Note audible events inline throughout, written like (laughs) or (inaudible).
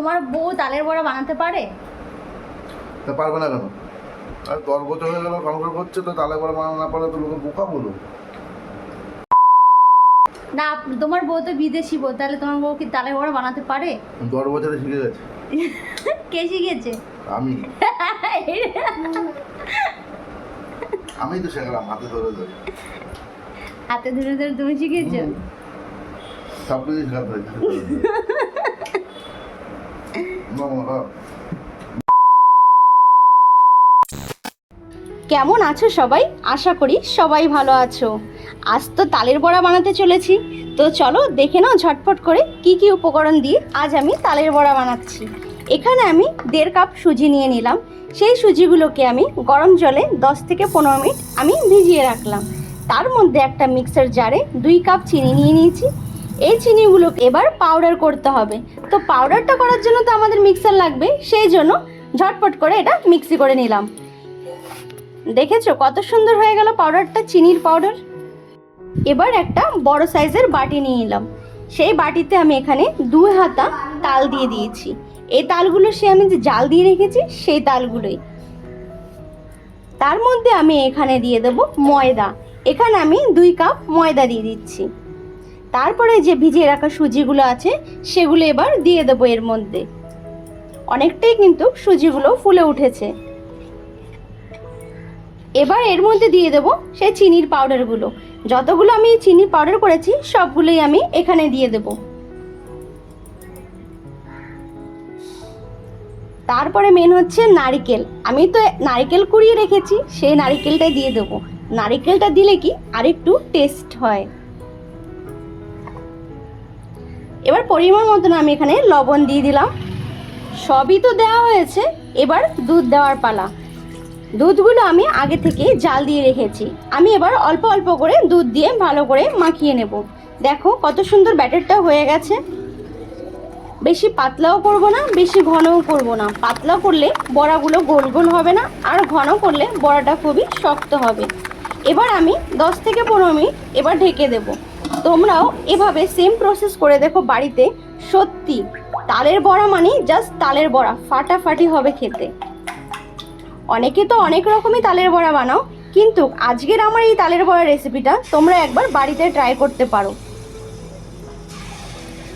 তোমার বউ তালের বড়া বানাতে পারে? তা পারবে না কেন? আর দশ বছর হয়ে গেল সংসার করছে তো তালে বড়া বানানো না পারলে তো লোকে বোকা বলো না তোমার বউ তো বিদেশি বউ তাহলে তোমার বউ কি তালের বড়া বানাতে পারে? দশ বছরে শিখে গেছে। কে শিখেছে আমি। (laughs) আমি তো শেখালাম হাতে ধরে ধরে। হাতে ধরে ধরে তুমি শিখেছো সব কিছু শেখাতে (laughs) কেমন আছো সবাই? আশা করি সবাই ভালো আছো। আজ তো তালের বড়া বানাতে চলেছি। তো চলো দেখে নাও ঝটপট করে কি কি উপকরণ দিয়ে আজ আমি তালের বড়া বানাচ্ছি। এখানে আমি দেড় কাপ সুজি নিয়ে নিলাম। সেই সুজিগুলোকে আমি গরম জলে 10 থেকে পনেরো মিনিট আমি ভিজিয়ে রাখলাম। তার মধ্যে একটা মিক্সার জারে দুই কাপ চিনি নিয়ে নিয়েছি। এই চিনিগুলোকে এবার পাউডার করতে হবে। তো পাউডারটা করার জন্য তো আমাদের মিক্সার লাগবে, সেই জন্য ঝটপট করে এটা মিক্সি করে নিলাম। দেখেছ কত সুন্দর হয়ে গেল পাউডারটা চিনির পাউডার এবার একটা বড় সাইজের বাটি নিয়ে নিলাম সেই বাটিতে আমি এখানে দুই হাতা তাল দিয়ে দিয়েছি। এই তালগুলো সে আমি যে জাল দিয়ে রেখেছি, সেই তালগুলোই। তার মধ্যে আমি এখানে দিয়ে দেব ময়দা। এখানে আমি দুই কাপ ময়দা দিয়ে দিচ্ছি। তারপরে যে ভিজিয়ে রাখা সুজিগুলো আছে, সেগুলো এবার দিয়ে দেবো এর মধ্যে। অনেকটাই কিন্তু সুজিগুলো ফুলে উঠেছে। এবার এর মধ্যে দিয়ে দেবো সেই চিনির পাউডারগুলো। যতগুলো আমি চিনির পাউডার করেছি, সবগুলোই আমি এখানে দিয়ে দেব। তারপরে মেন হচ্ছে নারিকেল। আমি তো নারিকেল কুড়িয়ে রেখেছি, সেই নারিকেলটাই দিয়ে দেবো। নারিকেলটা দিলে কি আরেকটু টেস্ট হয়। এবার পরিমাণ মতন আমি এখানে লবণ দিয়ে দিলাম। সবই তো দেওয়া হয়েছে। এবার দুধ দেওয়ার পালা। দুধগুলো আমি আগে থেকে জাল দিয়ে রেখেছি। আমি এবার অল্প অল্প করে দুধ দিয়ে ভালো করে মাখিয়ে নেব। দেখো কত সুন্দর ব্যাটারটা হয়ে গেছে। বেশি পাতলাও করব না, বেশি ঘনও করব না। পাতলা করলে বড়াগুলো গোল গোল হবে না, আর ঘন করলে বড়াটা খুবই শক্ত হবে। এবার আমি 10 থেকে পনেরো মিনিট এবার ঢেকে দেব। তোমরাও এভাবে সেম প্রসেস করে দেখো বাড়িতে। সত্যি, তালের বড়া মানে জাস্ট তালের বড়া, ফাটাফাটি হবে খেতে। অনেকে তো অনেক রকমই তালের বড়া বানাও, কিন্তু আজকের আমার এই তালের বড়া রেসিপিটা তোমরা একবার বাড়িতে ট্রাই করতে পারো।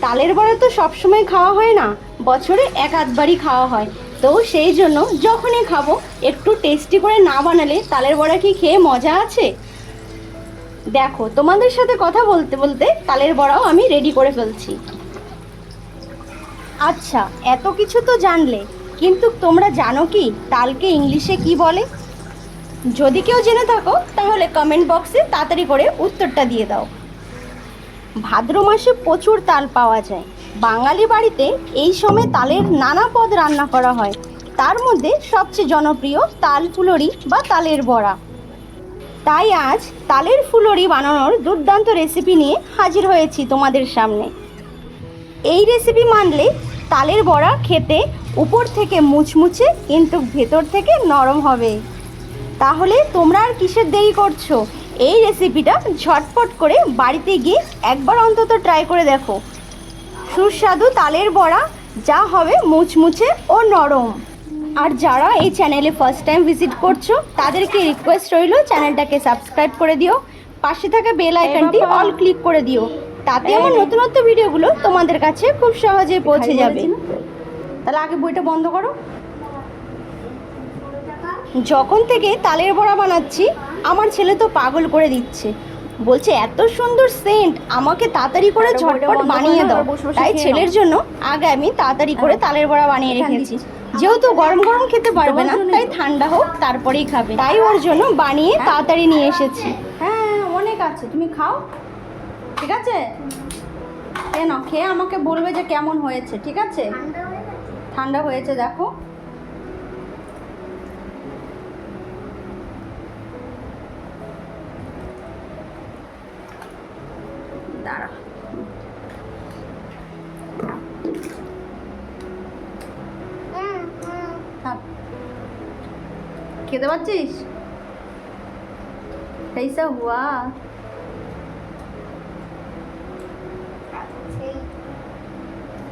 তালের বড়া তো সবসময় খাওয়া হয় না, বছরে এক আধবারই খাওয়া হয়। তো সেই জন্য যখনই খাব, একটু টেস্টি করে না বানালে তালের বড়া কি খেয়ে মজা আছে? দেখো, তোমাদের সাথে কথা বলতে বলতে তালের বড়াও আমি রেডি করে ফেলছি। আচ্ছা এত কিছু তো জানলে, কিন্তু তোমরা জানো কি তালকে ইংলিশে কি বলে? যদি কেউ জেনে থাকো, তাহলে কমেন্ট বক্সে তাড়াতাড়ি করে উত্তরটা দিয়ে দাও। ভাদ্র মাসে প্রচুর তাল পাওয়া যায়। বাঙালি বাড়িতে এই সময় তালের নানা পদ রান্না করা হয়। তার মধ্যে সবচেয়ে জনপ্রিয় তাল ফুলরি বা তালের বড়া। তাই আজ তালের ফুলরি বানানোর দুর্দান্ত রেসিপি নিয়ে হাজির হয়েছি তোমাদের সামনে। এই রেসিপি মানলে তালের বড়া খেতে উপর থেকে মুচমুচে কিন্তু ভেতর থেকে নরম হবে। তাহলে তোমরা আর কিসের দেরি করছ? এই রেসিপিটা ঝটপট করে বাড়িতে গিয়ে একবার অন্তত ট্রাই করে দেখো। সুস্বাদু তালের বড়া যা হবে মুচমুচে ও নরম। আর যারা এই চ্যানেলে ফার্স্ট টাইম ভিজিট করছ তাদেরকে রিকোয়েস্ট রইল চ্যানেলটাকে সাবস্ক্রাইব করে দিও। পাশে থাকা বেল আইকনটি অল ক্লিক করে দিও। তাতে আমার নতুনত্ব ভিডিওগুলো তোমাদের কাছে খুব সহজে পৌঁছে যাবে। তাহলে আগে বইটা বন্ধ করো। যখন থেকে তালের বড়া বানাচ্ছি আমার ছেলে তো পাগল করে দিচ্ছে। বলছে এত সুন্দর সেন্ট আমাকে তাড়াতাড়ি করে ঝটপট বানিয়ে দাও তাই ছেলের জন্য আগে আমি তাড়াতাড়ি করে তালের বড়া বানিয়ে রেখেছি। যেহেতু গরম গরম খেতে পারবে না তাই ঠান্ডা হোক তারপরেই খাবে। তাই ওর জন্য বানিয়ে তাড়াতাড়ি নিয়ে এসেছি। হ্যাঁ অনেক আছে। তুমি খাও। ঠিক আছে? কেন খেয়ে আমাকে বলবে যে কেমন হয়েছে ঠিক আছে? ঠান্ডা হয়েছে দেখো দাঁড়া থাক। খেতে পাচ্ছিস कैसा हुआ अच्छे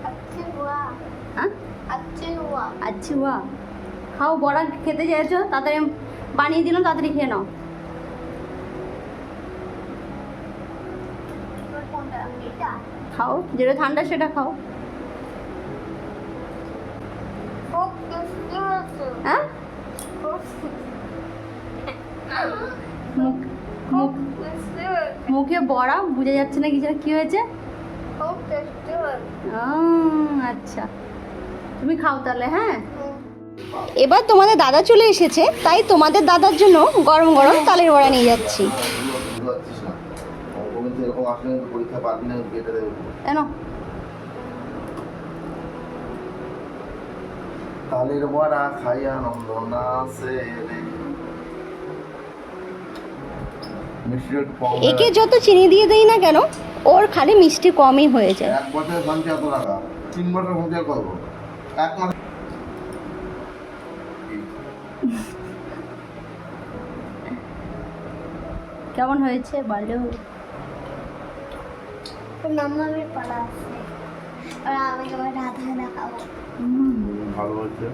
अच्छे हुआ हाँ দিচ্ছি বা খাও বড়া খেতে চাইছো তাড়াতাড়ি বানিয়ে দিলাম তাড়াতাড়ি খেয়ে নাও খাও যেটা ঠান্ডা সেটা খাও মুখ বড়া বোঝা যাচ্ছে না কিছু কি হয়েছে? আহ, আচ্ছা। তুমি খাও তাহলে হ্যাঁ? এবার তোমাদের দাদা চলে এসেছে তাই তোমাদের দাদার জন্য গরম গরম তালের বড়া নিয়ে যাচ্ছি। কেন? তালের বড়া খাই আনন্দ না সে রে মিষ্টি একটু কম হয়ে একে যত চিনি দিয়ে দেই না কেন ওর খালি মিষ্টি কমই হয়ে যায়। এক বছরের শান্তি এত টাকা তিন বছর শান্তি করব এক মাস কেমন হয়েছে? বলো মামার পাড়া আছে। আর আমি তোমার রাধা দেখাবো। ভালো হয়েছে।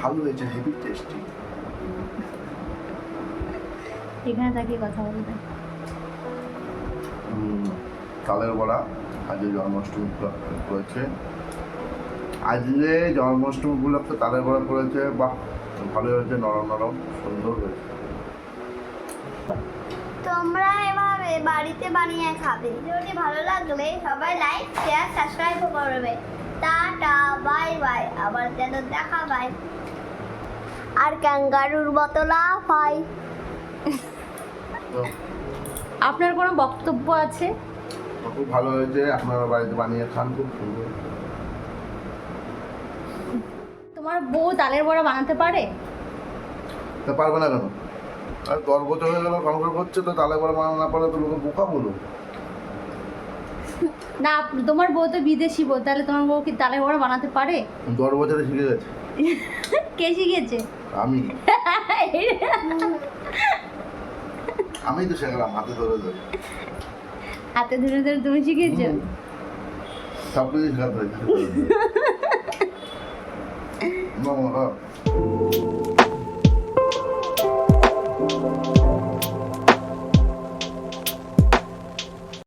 ভালো হয়েছে হেভি টেস্টি এখানে তাকিয়ে কথা বলবে তালের বড়া আজকে জন্মাষ্টমী করেছে। আজকে জন্মাষ্টমী উপলক্ষে তালের বড়া করেছে বাহ ভালো হয়েছে নরম নরম সুন্দর হয়েছে। তোমরা এভাবে বাড়িতে বানিয়ে খাবে। ভিডিওটি ভালো লাগলে সবাই লাইক শেয়ার সাবস্ক্রাইব করবে। টাটা বাই বাই আবার যেন দেখা পাই আর ক্যাঙ্গারুর বোতলা পাই তো আপনার কোনো বক্তব্য আছে? খুব ভালো হয়েছে আপনারা বাড়িতে বানিয়ে খান খুব সুন্দর। তোমার বউ তালের বড়া বানাতে পারে? তা পারবে না কেন? আর দশ বছর হয়ে গেল সংসার করছে তো তালে বড়া বানানো না পারলে তো লোকে বোকা বলো। (laughs) না তোমার বউ তো বিদেশি বউ তাহলে তোমার বউ কি তালের বড়া বানাতে পারে? দশ বছরে শিখে গেছে। (laughs) কে শিখেছে আমি। (laughs) আমি তো শেখালাম হাতে ধরে ধরে। হাতে ধরে ধরে তুমি শিখেছো? সব কিছু শেখাতে (laughs)